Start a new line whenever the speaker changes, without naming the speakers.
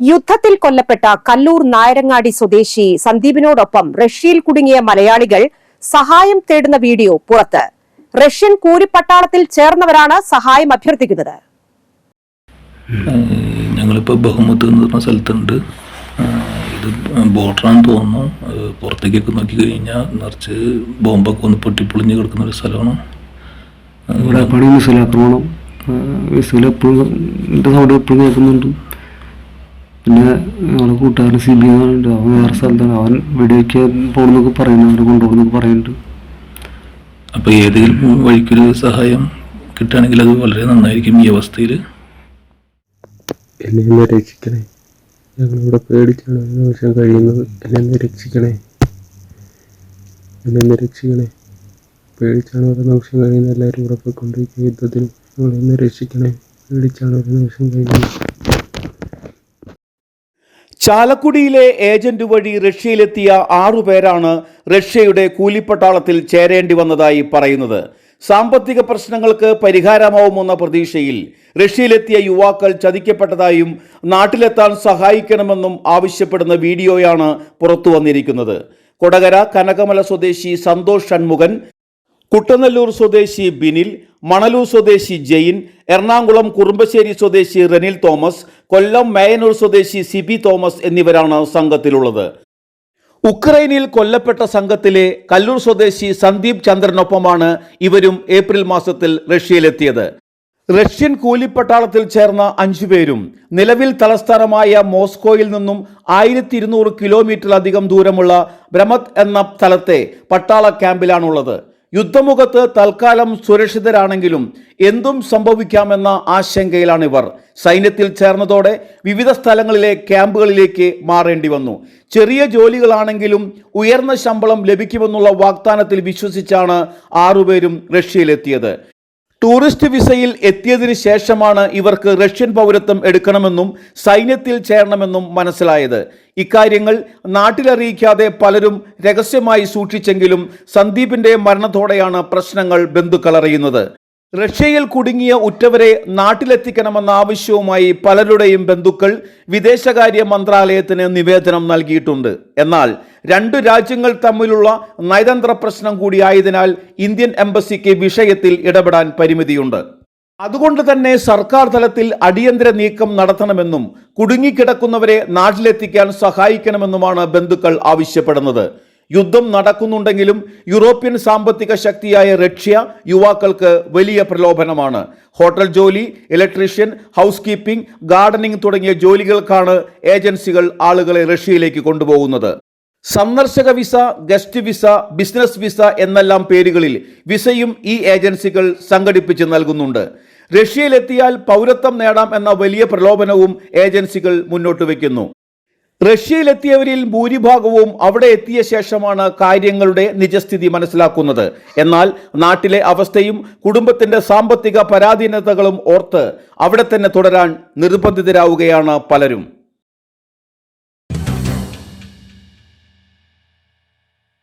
യുദ്ധത്തിൽ കൊല്ലപ്പെട്ട കല്ലൂർ നായരങ്ങാടി സ്വദേശി സന്ദീപിനോടൊപ്പം റഷ്യയിൽ കുടുങ്ങിയ മലയാളികൾ സഹായം തേടുന്ന വീഡിയോ പുറത്ത്. റഷ്യൻ കൂലിപ്പട്ടാളത്തിൽ ചേർന്നവരാണ് സഹായം അഭ്യർത്ഥിക്കുന്നത്.
ഞങ്ങളിപ്പോൾ ബഹുമത്ത് എന്ന് പറഞ്ഞ സ്ഥലത്തുണ്ട്. ഇത് ബോർഡറാന്ന് തോന്നുന്നു. പുറത്തേക്കൊക്കെ നോക്കി കഴിഞ്ഞാൽ നിറച്ച് ബോംബൊക്കെ ഒന്ന് പൊട്ടിപ്പൊളിഞ്ഞ് കിടക്കുന്ന ഒരു സ്ഥലമാണ്.
ഇവിടെ പണി മിസൈൽ ആക്രമണം മിസൈൽ എപ്പോഴും എന്റെ സൗണ്ട് എപ്പോഴും കേൾക്കുന്നുണ്ട്. പിന്നെ ഞങ്ങളുടെ കൂട്ടുകാരൻ സി ബി ഉണ്ട് അവൻ വേറെ സ്ഥലത്താണ്. അവൻ വെടിവെക്കാൻ പോകുന്നൊക്കെ പറയുന്നു. അവരെ കൊണ്ടുപോകുന്നൊക്കെ പറയുന്നുണ്ട്.
അപ്പോൾ ഏതെങ്കിലും വഴിക്കൊരു സഹായം കിട്ടുകയാണെങ്കിൽ അത് വളരെ നന്നായിരിക്കും ഈ അവസ്ഥയിൽ.
എന്നെ ഒന്ന് രക്ഷിക്കണേ. ഞങ്ങളിവിടെ പേടിച്ചാണ് ഒരു നിമിഷം കഴിയുന്നത്. എന്നെ ഒന്ന് രക്ഷിക്കണേ. എന്നെ ഒന്ന് രക്ഷിക്കണേ. പേടിച്ചാണ് ഒരു നിമിഷം കഴിയുന്നത്. എല്ലാവരും ഇവിടെ പോയിക്കൊണ്ടിരിക്കുന്ന യുദ്ധത്തിന് ഞങ്ങളെ ഒന്ന് രക്ഷിക്കണേ. പേടിച്ചാണ് ഒരു നിമിഷം കഴിയുന്നത്.
ചാലക്കുടിയിലെ ഏജന്റ് വഴി റഷ്യയിലെത്തിയ ആറുപേരാണ് റഷ്യയുടെ കൂലിപ്പട്ടാളത്തിൽ ചേരേണ്ടി വന്നതായി പറയുന്നത്. സാമ്പത്തിക പ്രശ്നങ്ങൾക്ക് പരിഹാരമാവുമെന്ന പ്രതീക്ഷയിൽ റഷ്യയിലെത്തിയ യുവാക്കൾ ചതിക്കപ്പെട്ടതായും നാട്ടിലെത്താൻ സഹായിക്കണമെന്നും ആവശ്യപ്പെടുന്ന വീഡിയോയാണ് പുറത്തു വന്നിരിക്കുന്നത് കൊടകര കനകമല സ്വദേശി സന്തോഷ് ഷൺമുഖൻ കുട്ടനല്ലൂർ സ്വദേശി ബിനിൽ മണലൂർ സ്വദേശി ജെയിൻ എറണാകുളം കുറുമ്പശ്ശേരി സ്വദേശി റെനിൽ തോമസ് കൊല്ലം മേയനൂർ സ്വദേശി സിബി തോമസ് എന്നിവരാണ് സംഘത്തിലുള്ളത്. ഉക്രൈനിൽ കൊല്ലപ്പെട്ട സംഘത്തിലെ കല്ലൂർ സ്വദേശി സന്ദീപ് ചന്ദ്രനൊപ്പമാണ് ഇവരും ഏപ്രിൽ മാസത്തിൽ റഷ്യയിലെത്തിയത്. റഷ്യൻ കൂലിപ്പട്ടാളത്തിൽ ചേർന്ന അഞ്ചുപേരും നിലവിൽ തലസ്ഥാനമായ മോസ്കോയിൽ നിന്നും ആയിരത്തി ഇരുന്നൂറ് കിലോമീറ്ററിലധികം ദൂരമുള്ള ബ്രമത് എന്ന സ്ഥലത്തെ പട്ടാള ക്യാമ്പിലാണുള്ളത്. യുദ്ധമുഖത്ത് തൽക്കാലം സുരക്ഷിതരാണെങ്കിലും എന്തും സംഭവിക്കാമെന്ന ആശങ്കയിലാണിവർ സൈന്യത്തിൽ ചേർന്നതോടെ വിവിധ സ്ഥലങ്ങളിലെ ക്യാമ്പുകളിലേക്ക് മാറേണ്ടി വന്നു. ചെറിയ ജോലികളാണെങ്കിലും ഉയർന്ന ശമ്പളം ലഭിക്കുമെന്നുള്ള വാഗ്ദാനത്തിൽ വിശ്വസിച്ചാണ് ആറുപേരും റഷ്യയിലെത്തിയത്. ടൂറിസ്റ്റ് വിസയിൽ എത്തിയതിന് ശേഷമാണ് ഇവർക്ക് റഷ്യൻ പൗരത്വം എടുക്കണമെന്നും സൈന്യത്തിൽ ചേരണമെന്നും മനസ്സിലായത്. ഇക്കാര്യങ്ങൾ നാട്ടിലറിയിക്കാതെ പലരും രഹസ്യമായി സൂക്ഷിച്ചെങ്കിലും സന്ദീപിന്റെ മരണത്തോടെയാണ് പ്രശ്നങ്ങൾ ബന്ധുക്കൾ അറിയുന്നത് റഷ്യയിൽ കുടുങ്ങിയ ഉറ്റവരെ നാട്ടിലെത്തിക്കണമെന്ന ആവശ്യവുമായി പലരുടെയും ബന്ധുക്കൾ വിദേശകാര്യ മന്ത്രാലയത്തിന് നിവേദനം നൽകിയിട്ടുണ്ട്. എന്നാൽ രണ്ടു രാജ്യങ്ങൾ തമ്മിലുള്ള നയതന്ത്ര പ്രശ്നം കൂടിയായതിനാൽ ഇന്ത്യൻ എംബസിക്ക് വിഷയത്തിൽ ഇടപെടാൻ പരിമിതിയുണ്ട്. അതുകൊണ്ട് തന്നെ സർക്കാർ തലത്തിൽ അടിയന്തര നീക്കം നടത്തണമെന്നും കുടുങ്ങിക്കിടക്കുന്നവരെ നാട്ടിലെത്തിക്കാൻ സഹായിക്കണമെന്നുമാണ് ബന്ധുക്കൾ ആവശ്യപ്പെടുന്നത്. യുദ്ധം നടക്കുന്നുണ്ടെങ്കിലും യൂറോപ്യൻ സാമ്പത്തിക ശക്തിയായ റഷ്യ യുവാക്കൾക്ക് വലിയ പ്രലോഭനമാണ്. ഹോട്ടൽ ജോലി ഇലക്ട്രീഷ്യൻ ഹൗസ് കീപ്പിംഗ് ഗാർഡനിങ് തുടങ്ങിയ ജോലികൾക്കാണ് ഏജൻസികൾ ആളുകളെ റഷ്യയിലേക്ക് കൊണ്ടുപോകുന്നത്. സന്ദർശക visa guest visa business visa എന്നെല്ലാം പേരുകളിൽ വിസയും ഈ ഏജൻസികൾ സംഘടിപ്പിച്ച് നൽകുന്നുണ്ട്. റഷ്യയിലെത്തിയാൽ പൗരത്വം നേടാം എന്ന വലിയ പ്രലോഭനവും ഏജൻസികൾ മുന്നോട്ട് വയ്ക്കുന്നു. റഷ്യയിലെത്തിയവരിൽ ഭൂരിഭാഗവും അവിടെ എത്തിയ ശേഷമാണ് കാര്യങ്ങളുടെ നിജസ്ഥിതി മനസ്സിലാക്കുന്നത്. എന്നാൽ നാട്ടിലെ അവസ്ഥയും കുടുംബത്തിന്റെ സാമ്പത്തിക പരാധീനതകളും ഓർത്ത് അവിടെ തന്നെ തുടരാൻ നിർബന്ധിതരാവുകയാണ് പലരും.